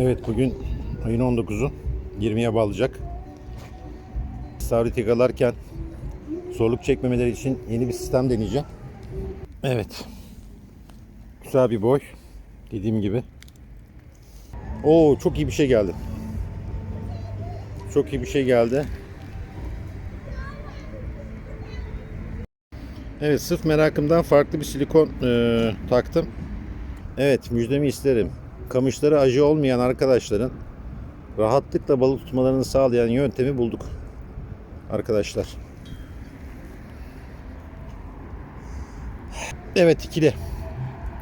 Evet bugün ayın 19'u 20'ye bağlayacak. İstavrit yakalarken zorluk çekmemeleri için yeni bir sistem deneyeceğim. Evet. Güzel bir boy. Dediğim gibi. Oo çok iyi bir şey geldi. Çok iyi bir şey geldi. Evet sırf merakımdan farklı bir silikon e, taktım. Evet müjdemi isterim. Kamışları acı olmayan arkadaşların rahatlıkla balık tutmalarını sağlayan yöntemi bulduk. Arkadaşlar. Evet ikili.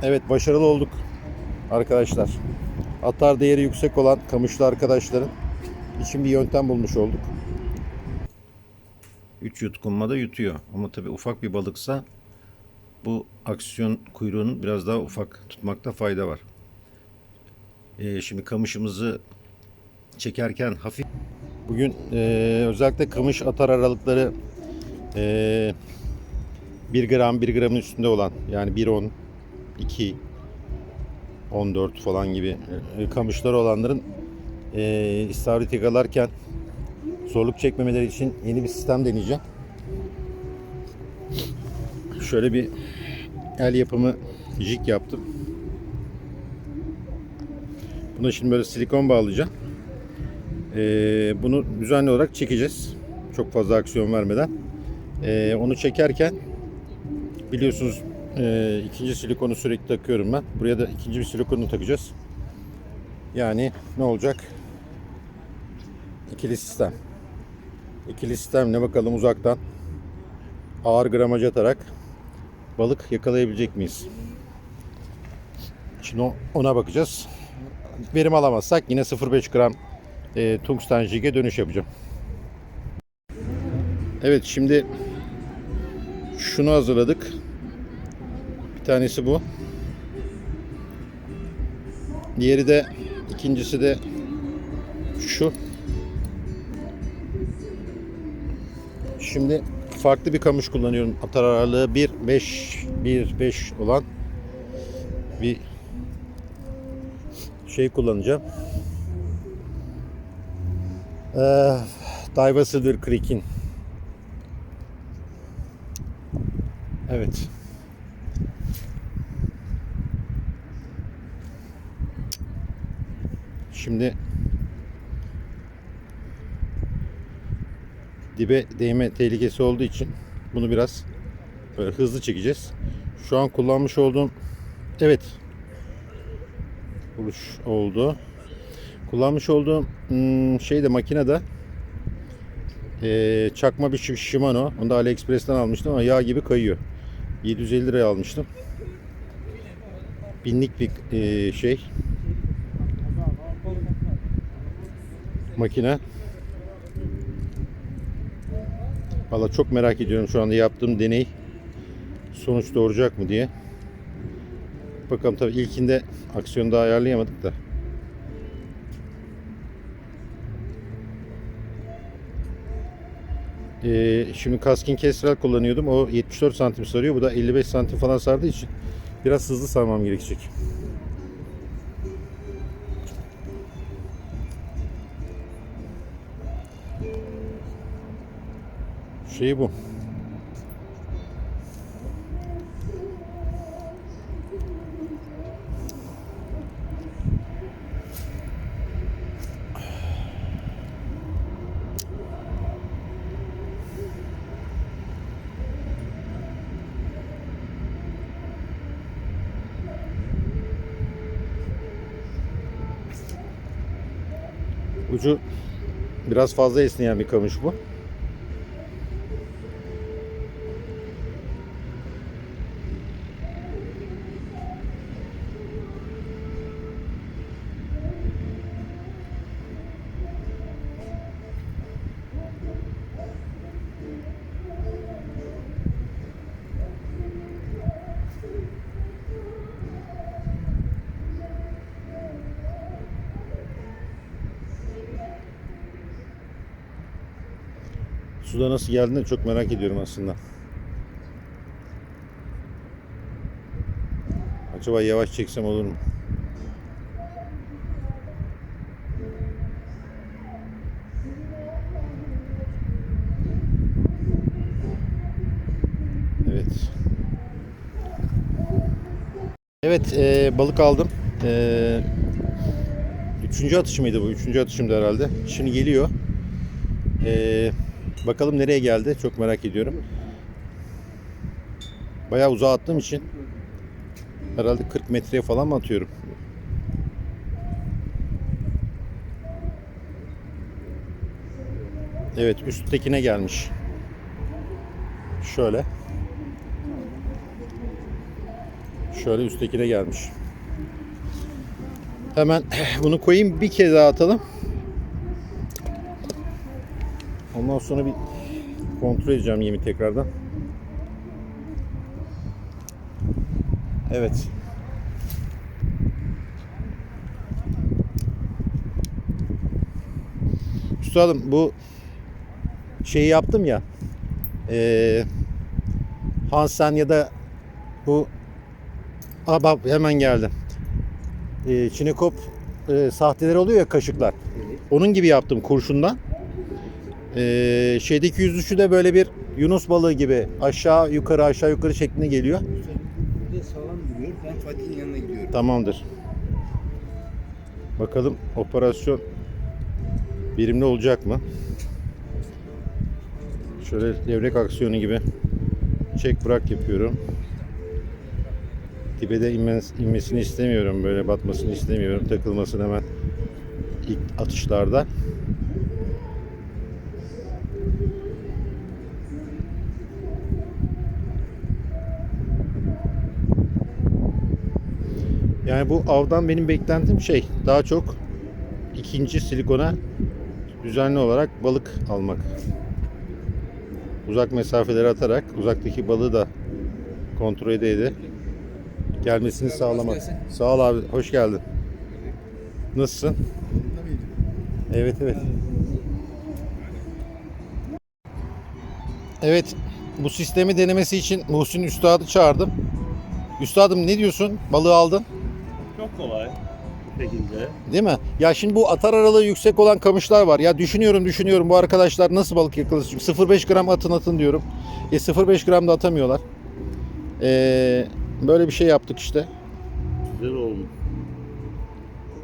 Evet başarılı olduk arkadaşlar. Atar değeri yüksek olan kamışlı arkadaşların için bir yöntem bulmuş olduk. 3 yutkunmada yutuyor. Ama tabii ufak bir balıksa bu aksiyon kuyruğunu biraz daha ufak tutmakta fayda var. Ee, şimdi kamışımızı çekerken hafif bugün e, özellikle kamış atar aralıkları e, 1 gram 1 gramın üstünde olan yani 1.10 2 14 falan gibi e, kamışları olanların e, istavrit yakalarken zorluk çekmemeleri için yeni bir sistem deneyeceğim. Şöyle bir el yapımı jig yaptım. Buna şimdi böyle silikon bağlayacağım. Ee, bunu düzenli olarak çekeceğiz. Çok fazla aksiyon vermeden. Ee, onu çekerken biliyorsunuz e, ikinci silikonu sürekli takıyorum ben. Buraya da ikinci bir silikonu takacağız. Yani ne olacak? İkili sistem. İkili sistemle bakalım uzaktan ağır gramaj atarak balık yakalayabilecek miyiz? Şimdi ona bakacağız. Verim alamazsak yine 0.5 gram e, tungsten jig'e dönüş yapacağım. Evet şimdi şunu hazırladık. Bir tanesi bu. Diğeri de ikincisi de şu. Şimdi farklı bir kamış kullanıyorum. Atar aralığı 1 5 1 5 olan bir şey kullanacağım. Ee, Daiwa Silver Creek'in. Evet. Şimdi dibe değme tehlikesi olduğu için bunu biraz böyle hızlı çekeceğiz. Şu an kullanmış olduğum evet buluş oldu. Kullanmış olduğum hmm, şey de makinede eee, çakma bir Sh- Shimano. Onu da AliExpress'ten almıştım ama yağ gibi kayıyor. 750 liraya almıştım. Binlik bir eee, şey makine. Valla çok merak ediyorum şu anda yaptığım deney sonuç doğuracak mı diye. Bakalım tabii ilkinde aksiyonu daha ayarlayamadık da. Ee, şimdi Kaskin Kestrel kullanıyordum. O 74 santim sarıyor. Bu da 55 santim falan sardığı için biraz hızlı sarmam gerekecek. Şey bu. Ucu biraz fazla esneyen bir kamış bu. suda nasıl geldiğini çok merak ediyorum aslında. Acaba yavaş çeksem olur mu? Evet. Evet e, balık aldım. E, üçüncü atışımıydı bu. Üçüncü atışımdı herhalde. Şimdi geliyor. Eee bakalım nereye geldi. Çok merak ediyorum. Bayağı uzağa attığım için herhalde 40 metreye falan mı atıyorum? Evet üsttekine gelmiş. Şöyle. Şöyle üsttekine gelmiş. Hemen bunu koyayım bir kez daha atalım. Ondan sonra bir kontrol edeceğim yemi tekrardan. Evet. Üstadım bu şeyi yaptım ya. Eee Hansen ya da bu Aa bak hemen geldi. Ee, Çinekop e, sahteleri oluyor ya kaşıklar. Onun gibi yaptım kurşundan. Ee, şeydeki yüzüşü de böyle bir Yunus balığı gibi aşağı yukarı aşağı yukarı şeklinde geliyor. Burada sağlam duruyor. Ben Fatih'in yanına gidiyorum. Tamamdır. Bakalım operasyon birimli olacak mı? Şöyle levrek aksiyonu gibi çek bırak yapıyorum. Dibe de inmez, inmesini istemiyorum. Böyle batmasını istemiyorum. Takılmasını hemen ilk atışlarda. Yani bu avdan benim beklentim şey daha çok ikinci silikona düzenli olarak balık almak. Uzak mesafeleri atarak uzaktaki balığı da kontrol ede ede gelmesini sağlamak. Sağ ol abi. Hoş geldin. Nasılsın? Evet evet. Evet. Bu sistemi denemesi için Muhsin Üstad'ı çağırdım. Üstadım ne diyorsun? Balığı aldın. Çok kolay bir şekilde. Değil mi? Ya şimdi bu atar aralığı yüksek olan kamışlar var. Ya düşünüyorum düşünüyorum bu arkadaşlar nasıl balık yakalasın? Çünkü 0.5 gram atın atın diyorum. E 0.5 gram da atamıyorlar. Ee, böyle bir şey yaptık işte. Güzel olmuş.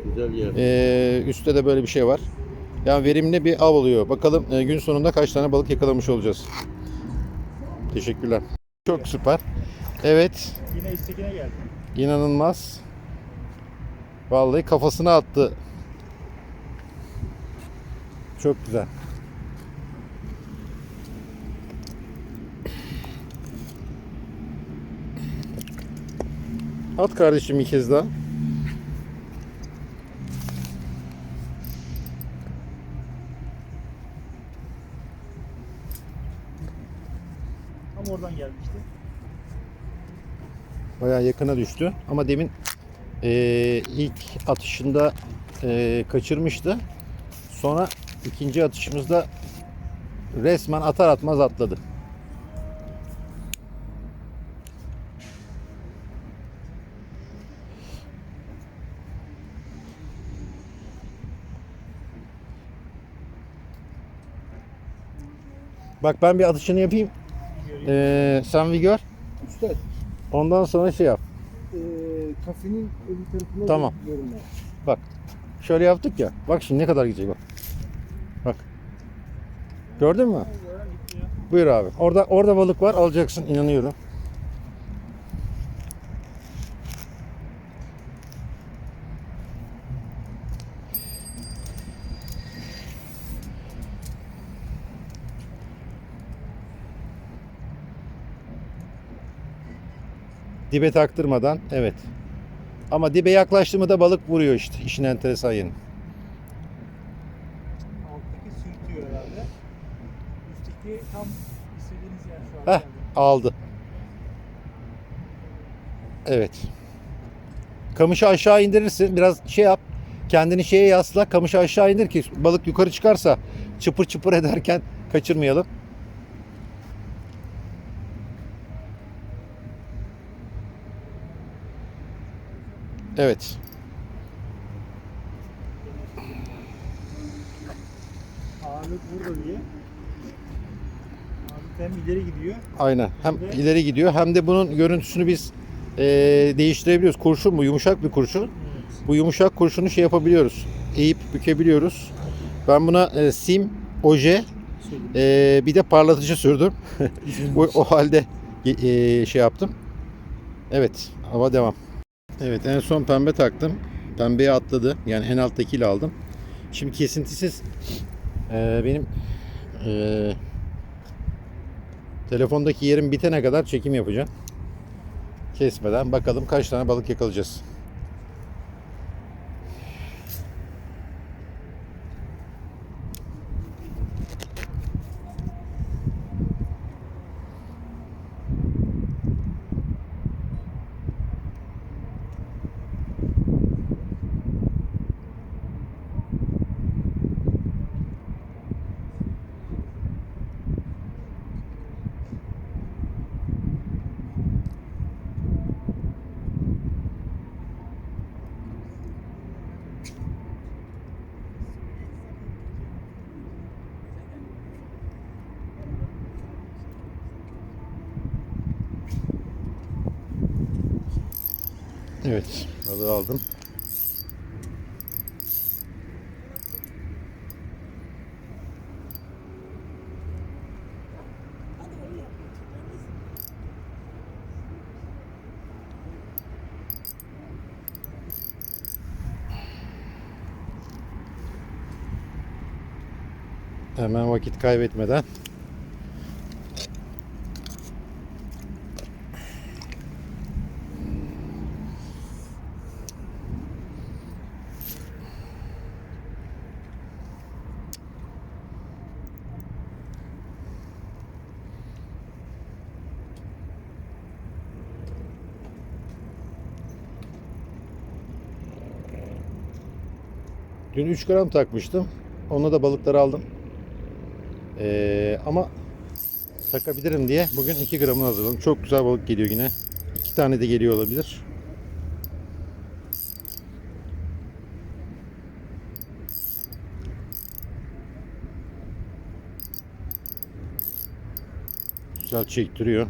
Güzel yer. Ee, üstte de böyle bir şey var. Yani verimli bir av oluyor. Bakalım e, gün sonunda kaç tane balık yakalamış olacağız. Teşekkürler. Çok süper. Evet. Yine istekine geldi. İnanılmaz. Vallahi kafasına attı. Çok güzel. At kardeşim bir kez daha. Tam oradan gelmişti. Bayağı yakına düştü. Ama demin eee, ilk atışında eee, kaçırmıştı. Sonra ikinci atışımızda resmen atar atmaz atladı. Bak ben bir atışını yapayım. Eee, sen bir gör. Ondan sonra şey yap. Kafenin öbür tarafına Tamam. gidiyorum ben. Bak. Şöyle yaptık ya. Bak şimdi ne kadar gidecek bak. Bak. Gördün mü? Buyur abi. Orada orada balık var. Alacaksın inanıyorum. Dibe taktırmadan evet. Ama dibe yaklaştı mı da balık vuruyor işte. İşin enteresan yeri. Alttaki sürtüyor herhalde. Üstteki tam istediğiniz yer şu an. Heh, geldi. aldı. Evet. Kamışı aşağı indirirsin. Biraz şey yap. Kendini şeye yasla. Kamışı aşağı indir ki balık yukarı çıkarsa çıpır çıpır ederken kaçırmayalım. Evet. Ağırlık burada diye. Ağırlık hem ileri gidiyor. Aynen. Hem ileri gidiyor hem de bunun görüntüsünü biz e, değiştirebiliyoruz. Kurşun bu yumuşak bir kurşun. Bu yumuşak kurşunu şey yapabiliyoruz. Eğip bükebiliyoruz. Ben buna e, sim, oje, e, bir de parlatıcı sürdüm. o, o halde e, şey yaptım. Evet, hava devam. Evet, en son pembe taktım. Pembeye atladı. Yani en alttakiyle aldım. Şimdi kesintisiz e, benim e, telefondaki yerim bitene kadar çekim yapacağım. Kesmeden bakalım kaç tane balık yakalayacağız. Evet, balığı aldım. Hemen vakit kaybetmeden Dün 3 gram takmıştım. Onunla da balıkları aldım. Ee, ama takabilirim diye bugün 2 gramını hazırladım. Çok güzel balık geliyor yine. 2 tane de geliyor olabilir. Güzel çektiriyor.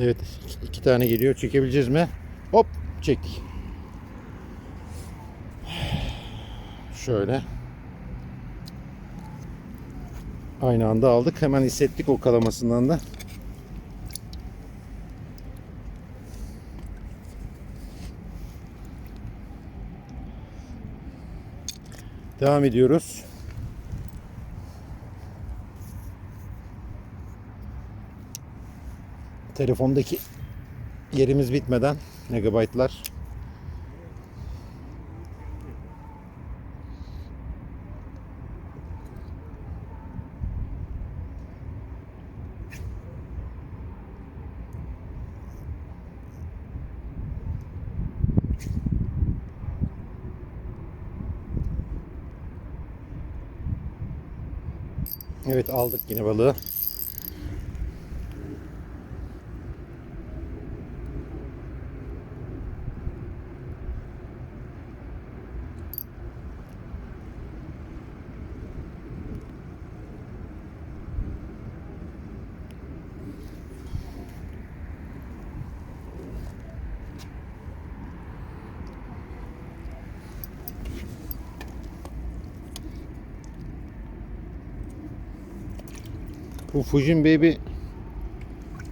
Evet iki tane geliyor. Çekebileceğiz mi? Hop çektik. Şöyle. Aynı anda aldık. Hemen hissettik o kalamasından da. Devam ediyoruz. telefondaki yerimiz bitmeden megabaytlar Evet aldık yine balığı. Fujin Baby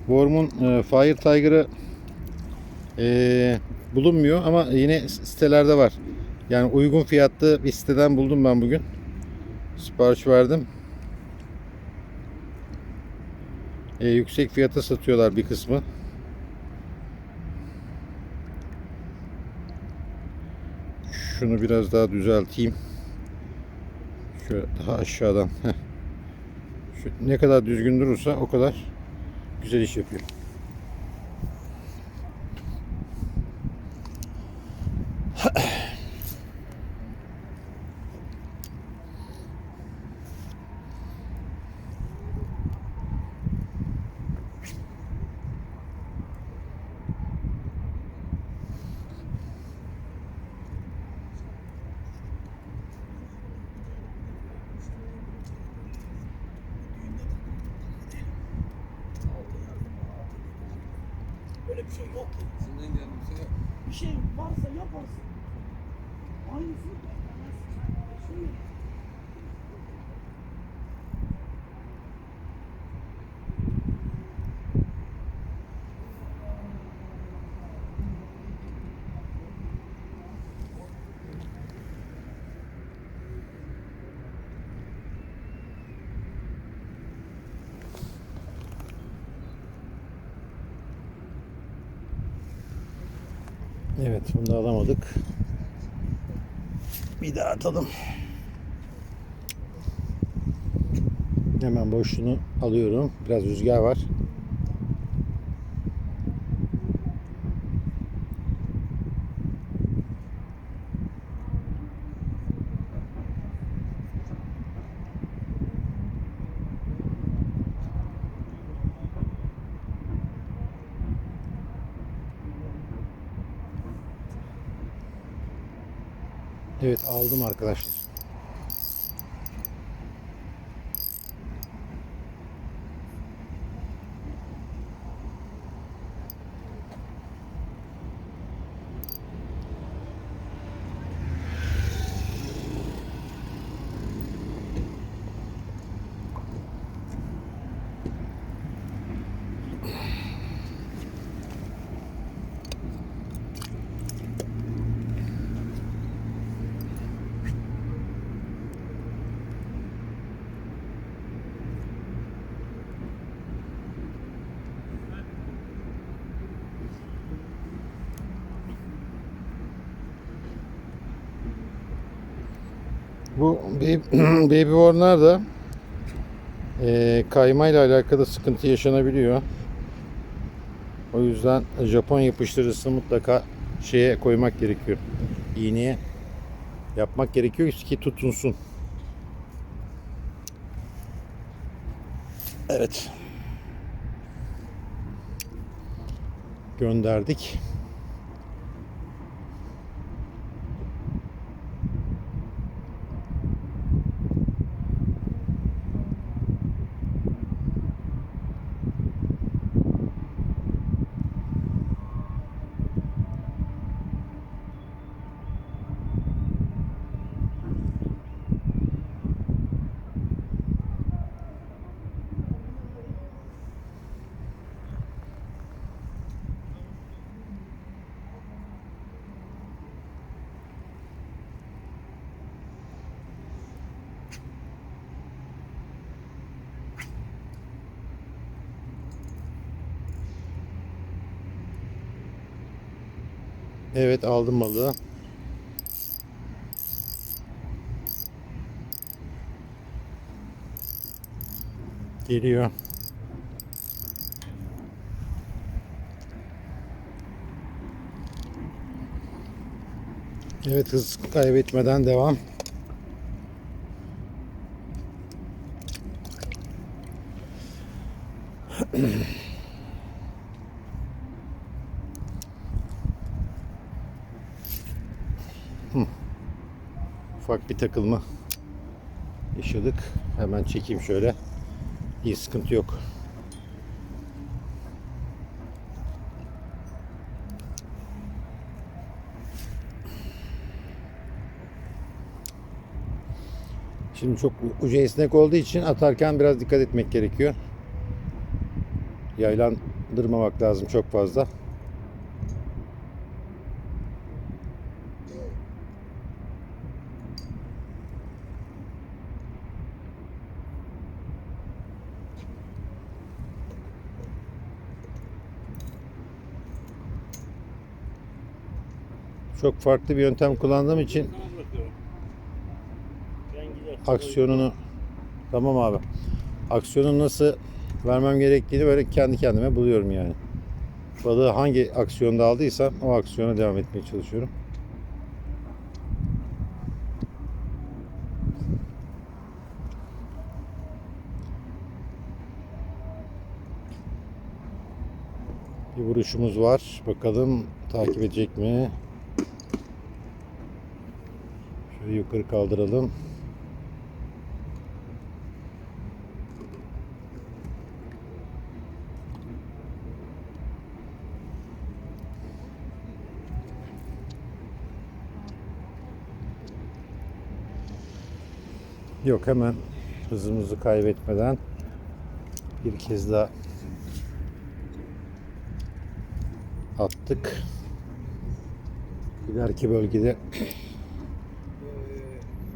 Worm'un e, Fire Tiger'ı e, bulunmuyor ama yine sitelerde var. Yani uygun fiyatlı bir siteden buldum ben bugün. Sipariş verdim. E, yüksek fiyata satıyorlar bir kısmı. Şunu biraz daha düzelteyim. Şöyle daha aşağıdan. Heh. Ne kadar düzgün durursa o kadar güzel iş yapıyor. Evet bunu da alamadık. Bir daha atalım. Hemen boşluğunu alıyorum. Biraz rüzgar var. Evet aldım arkadaşlar. Bu baby, baby warner da e, kaymayla alakalı sıkıntı yaşanabiliyor. O yüzden Japon yapıştırıcısını mutlaka şeye koymak gerekiyor. İğneye yapmak gerekiyor ki tutunsun. Evet. Gönderdik. Evet aldım balığı. Geliyor. Evet hız kaybetmeden devam. Ufak bir takılma yaşadık. Hemen çekeyim şöyle. İyi sıkıntı yok. Şimdi çok ucu esnek olduğu için atarken biraz dikkat etmek gerekiyor. Yaylandırmamak lazım çok fazla. Çok farklı bir yöntem kullandığım için aksiyonunu tamam abi. Aksiyonu nasıl vermem gerektiğini böyle kendi kendime buluyorum yani. Balığı hangi aksiyonda aldıysam o aksiyona devam etmeye çalışıyorum. Bir vuruşumuz var. Bakalım takip edecek mi? Şöyle yukarı kaldıralım. Yok hemen hızımızı kaybetmeden bir kez daha attık. İleriki bölgede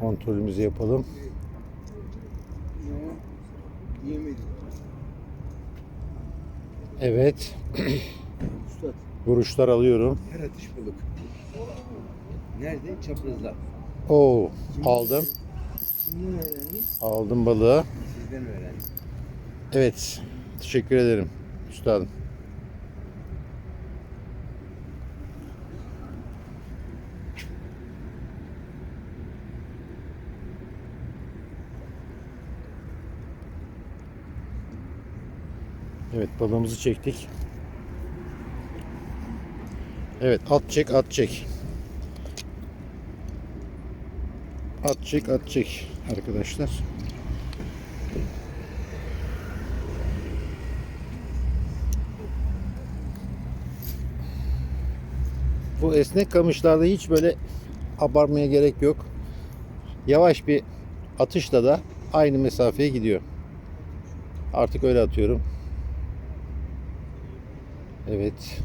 kontrolümüzü yapalım. Evet. Vuruşlar alıyorum. her atış balık. Nerede? Çaprazda. Oo, aldım. Kimden öğrendin? Aldım balığı. Sizden öğrendim. Evet. Teşekkür ederim üstadım. Evet balığımızı çektik. Evet at çek at çek. At çek at çek arkadaşlar. Bu esnek kamışlarda hiç böyle abartmaya gerek yok. Yavaş bir atışla da aynı mesafeye gidiyor. Artık öyle atıyorum. Evet.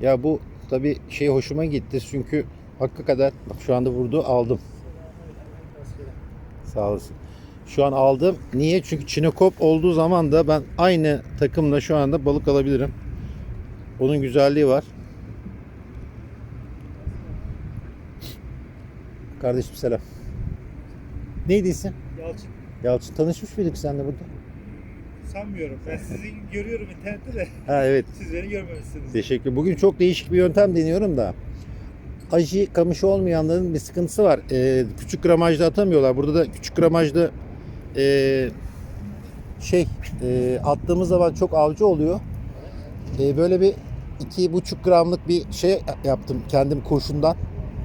Ya bu tabi şey hoşuma gitti çünkü hakkı kadar bak şu anda vurdu aldım. Sağ olasın. Şu an aldım. Niye? Çünkü çinekop olduğu zaman da ben aynı takımla şu anda balık alabilirim. Onun güzelliği var. Kardeşim selam. Neydi isim? Yalçın Yalçın tanışmış mıydık seninle burada? Sanmıyorum. Ben sizi görüyorum internette de Ha evet. siz beni görmemişsiniz. Teşekkür. Bugün çok değişik bir yöntem deniyorum da. Aji kamışı olmayanların bir sıkıntısı var. Ee, küçük gramajda atamıyorlar. Burada da küçük gramajda ee, şey ee, attığımız zaman çok avcı oluyor. Ee, böyle bir iki buçuk gramlık bir şey yaptım kendim kurşundan.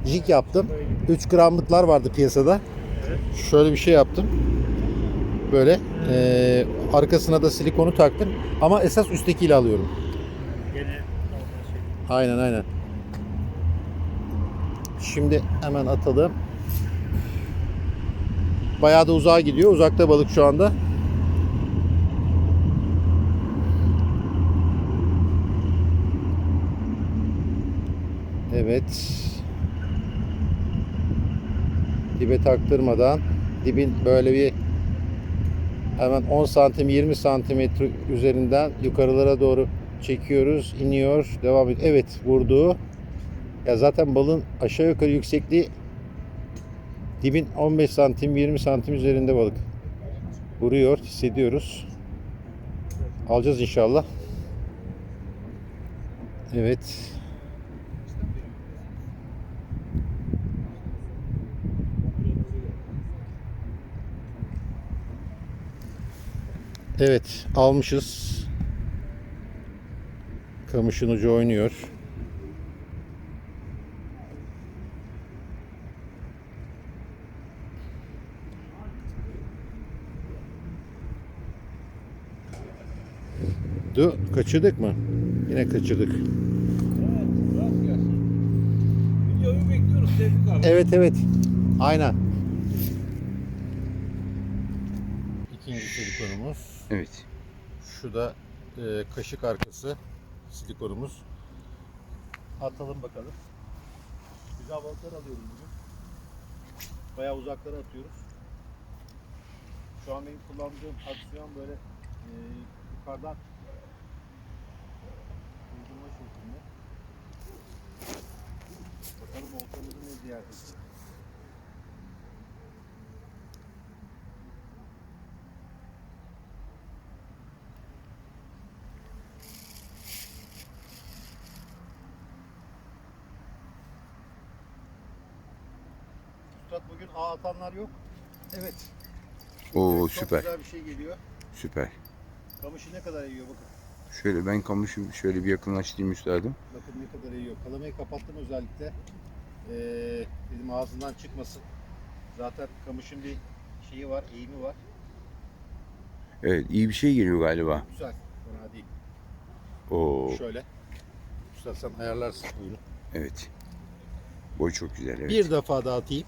Jig yaptım. 3 gramlıklar vardı piyasada. Şöyle bir şey yaptım. Böyle ee, arkasına da silikonu taktım. Ama esas üsttekiyle alıyorum. Gene şey. Aynen aynen. Şimdi hemen atalım. Bayağı da uzağa gidiyor. Uzakta balık şu anda. Evet. Dibe taktırmadan dibin böyle bir hemen 10 santim 20 santimetre üzerinden yukarılara doğru çekiyoruz. iniyor. Devam ediyor. Evet vurdu. Ya zaten balın aşağı yukarı yüksekliği dibin 15 santim 20 santim üzerinde balık. Vuruyor. Hissediyoruz. Alacağız inşallah. Evet. Evet almışız. Kamışın ucu oynuyor. Du, kaçırdık mı? Yine kaçırdık. Evet evet. Aynen. İkinci silikonumuz. Evet. Şu da e, kaşık arkası silikonumuz. Atalım bakalım. Güzel balıklar alıyorum bugün. Bayağı uzaklara atıyoruz. Şu an benim kullandığım aksiyon böyle e, yukarıdan uydurma şeklinde. Bakalım oltamızı ne ziyaret edecek. Üstad bugün ağ atanlar yok. Evet. Oo Evet, Çok süper güzel bir şey geliyor. süper. Kamışı ne kadar yiyor bakın. Şöyle ben kamışı şöyle bir yakınlaştırayım üstadım. Bakın ne kadar yiyor. Kalamayı kapattım özellikle. Ee, dedim ağzından çıkmasın. Zaten kamışın bir şeyi var, eğimi var. Evet iyi bir şey geliyor galiba. Güzel. Fena değil. Oo Şöyle. Üstad sen ayarlarsın buyurun. evet. Boy çok güzel evet. Bir defa daha atayım.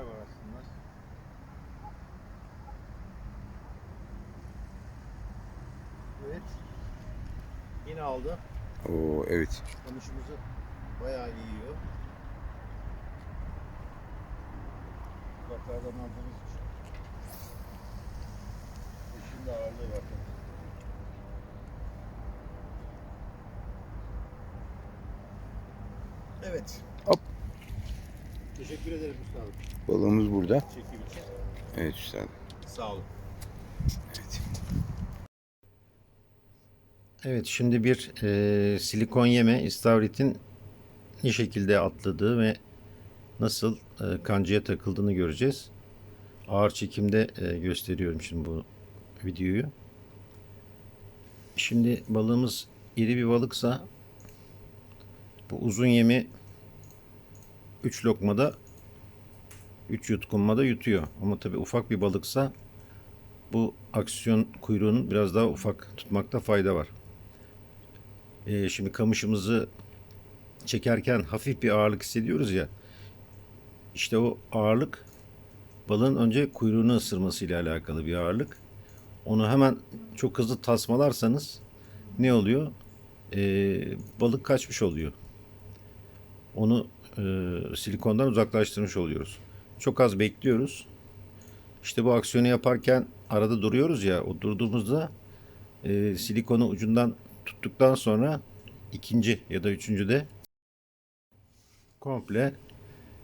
Rüzgar var aslında. Evet. Yine aldı. Oo evet. Kamışımızı bayağı iyi yiyor. Uzaklardan aldığımız için. E Şimdi ağırlığı var. Evet. Hop. Teşekkür ederim üstadım. Balığımız burada. Çekim için. Evet üstadım. Sağ olun. Evet. Evet şimdi bir e, silikon yeme istavritin ne şekilde atladığı ve nasıl e, kancaya takıldığını göreceğiz. Ağır çekimde e, gösteriyorum şimdi bu videoyu. Şimdi balığımız iri bir balıksa bu uzun yemi 3 lokmada 3 yutkunmada yutuyor. Ama tabii ufak bir balıksa bu aksiyon kuyruğunun biraz daha ufak tutmakta fayda var. Ee, şimdi kamışımızı çekerken hafif bir ağırlık hissediyoruz ya. İşte o ağırlık balığın önce kuyruğunu ısırmasıyla alakalı bir ağırlık. Onu hemen çok hızlı tasmalarsanız ne oluyor? Ee, balık kaçmış oluyor. Onu e, silikondan uzaklaştırmış oluyoruz. Çok az bekliyoruz. İşte bu aksiyonu yaparken arada duruyoruz ya. O durduğumuzda e, silikonu ucundan tuttuktan sonra ikinci ya da üçüncü de komple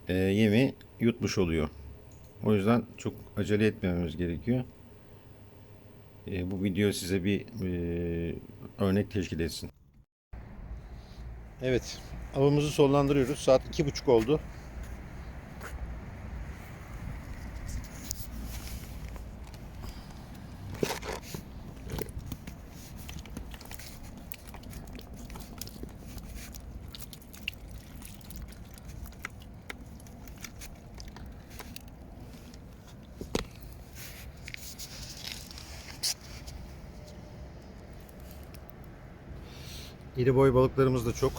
e, yemi yutmuş oluyor. O yüzden çok acele etmememiz gerekiyor. E, bu video size bir e, örnek teşkil etsin. Evet, avımızı sonlandırıyoruz. Saat iki buçuk oldu. İri boy balıklarımız da çok.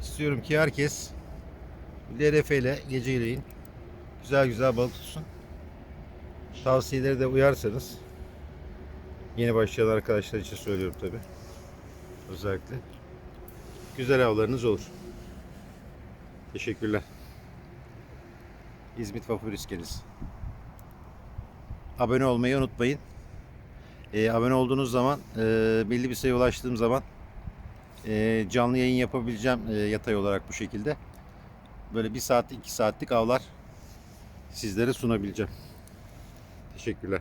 İstiyorum ki herkes LRF ile geceleyin güzel güzel balık tutsun. Tavsiyeleri de uyarsanız yeni başlayan arkadaşlar için söylüyorum tabi. Özellikle. Güzel avlarınız olur. Teşekkürler. İzmit Vapur İskeniz. Abone olmayı unutmayın. Ee, abone olduğunuz zaman e, belli bir sayıya ulaştığım zaman e, canlı yayın yapabileceğim e, yatay olarak bu şekilde. Böyle bir saat iki saatlik avlar sizlere sunabileceğim. Teşekkürler.